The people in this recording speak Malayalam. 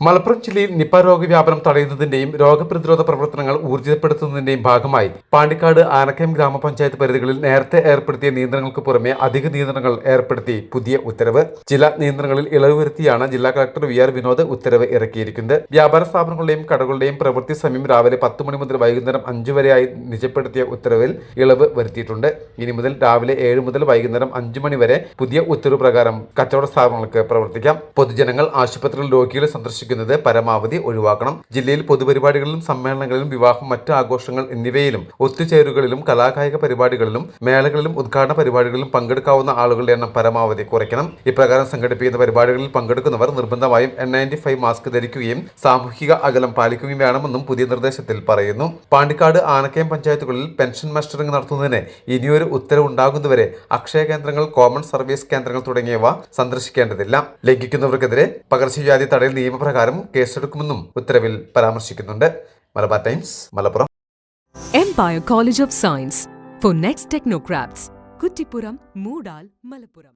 മലപ്പുറം ജില്ലയിൽ നിപ രോഗവ്യാപനം തടയുന്നതിന്റെയും രോഗപ്രതിരോധ പ്രവർത്തനങ്ങൾ ഊർജിതപ്പെടുത്തുന്നതിന്റെയും ഭാഗമായി പാണ്ടിക്കാട് ആനക്കയം ഗ്രാമപഞ്ചായത്ത് പരിധികളിൽ നേരത്തെ ഏർപ്പെടുത്തിയ നിയന്ത്രണങ്ങൾക്ക് പുറമെ അധിക നിയന്ത്രണങ്ങൾ ഏർപ്പെടുത്തി പുതിയ ഉത്തരവ്. ചില നിയന്ത്രണങ്ങളിൽ ഇളവ് വരുത്തിയാണ് ജില്ലാ കളക്ടർ വി ആർ വിനോദ് ഉത്തരവ് ഇറക്കിയിരിക്കുന്നത്. വ്യാപാര സ്ഥാപനങ്ങളുടെയും കടകളുടെയും പ്രവൃത്തി സമയം രാവിലെ പത്ത് മണി മുതൽ വൈകുന്നേരം അഞ്ചു വരെയായി നിജപ്പെടുത്തിയ ഉത്തരവിൽ ഇളവ് വരുത്തിയിട്ടുണ്ട്. ഇനി മുതൽ രാവിലെ ഏഴ് മുതൽ വൈകുന്നേരം അഞ്ചു മണി വരെ പുതിയ ഉത്തരവ് പ്രകാരം കച്ചവട സ്ഥാപനങ്ങൾക്ക് പ്രവർത്തിക്കാം. പൊതുജനങ്ങൾ ആശുപത്രികൾ രോഗികളെ സന്ദർശിക്കുന്നത് പരമാവധി ഒഴിവാക്കണം. ജില്ലയിൽ പൊതുപരിപാടികളിലും സമ്മേളനങ്ങളിലും വിവാഹം മറ്റ് ആഘോഷങ്ങൾ എന്നിവയിലും ഒത്തുചേരുകളിലും കലാകായിക പരിപാടികളിലും മേളകളിലും ഉദ്ഘാടന പരിപാടികളിലും പങ്കെടുക്കാവുന്ന ആളുകളുടെ എണ്ണം പരമാവധി കുറയ്ക്കണം. ഇപ്രകാരം സംഘടിപ്പിക്കുന്ന പരിപാടികളിൽ പങ്കെടുക്കുന്നവർ നിർബന്ധമായും എൻ നയന്റി ഫൈവ് മാസ്ക് ധരിക്കുകയും സാമൂഹിക അകലം പാലിക്കുകയും വേണമെന്നും പുതിയ നിർദ്ദേശത്തിൽ പറയുന്നു. പാണ്ടിക്കാട് ആനക്കയം പഞ്ചായത്തുകളിൽ പെൻഷൻ മസ്റ്ററിംഗ് നടത്തുന്നതിന് ഇനിയൊരു ഉത്തരവുണ്ടാകുന്നതുവരെ അക്ഷയ കേന്ദ്രങ്ങൾ കോമൺ സർവീസ് കേന്ദ്രങ്ങൾ തുടങ്ങിയവ സന്ദർശിക്കേണ്ടതില്ല. ലംഘിക്കുന്നവർക്കെതിരെ പകർച്ചവ്യാധി തടയൽ നിയമപ്രകാരം പ്രകാരം കേസെടുക്കുമെന്നും ഉത്തരവിൽ പരാമർശിക്കുന്നുണ്ട്. Malabar Times Malappuram. Empire College of Science for Next Technocraft Kuttippuram Moodal Malappuram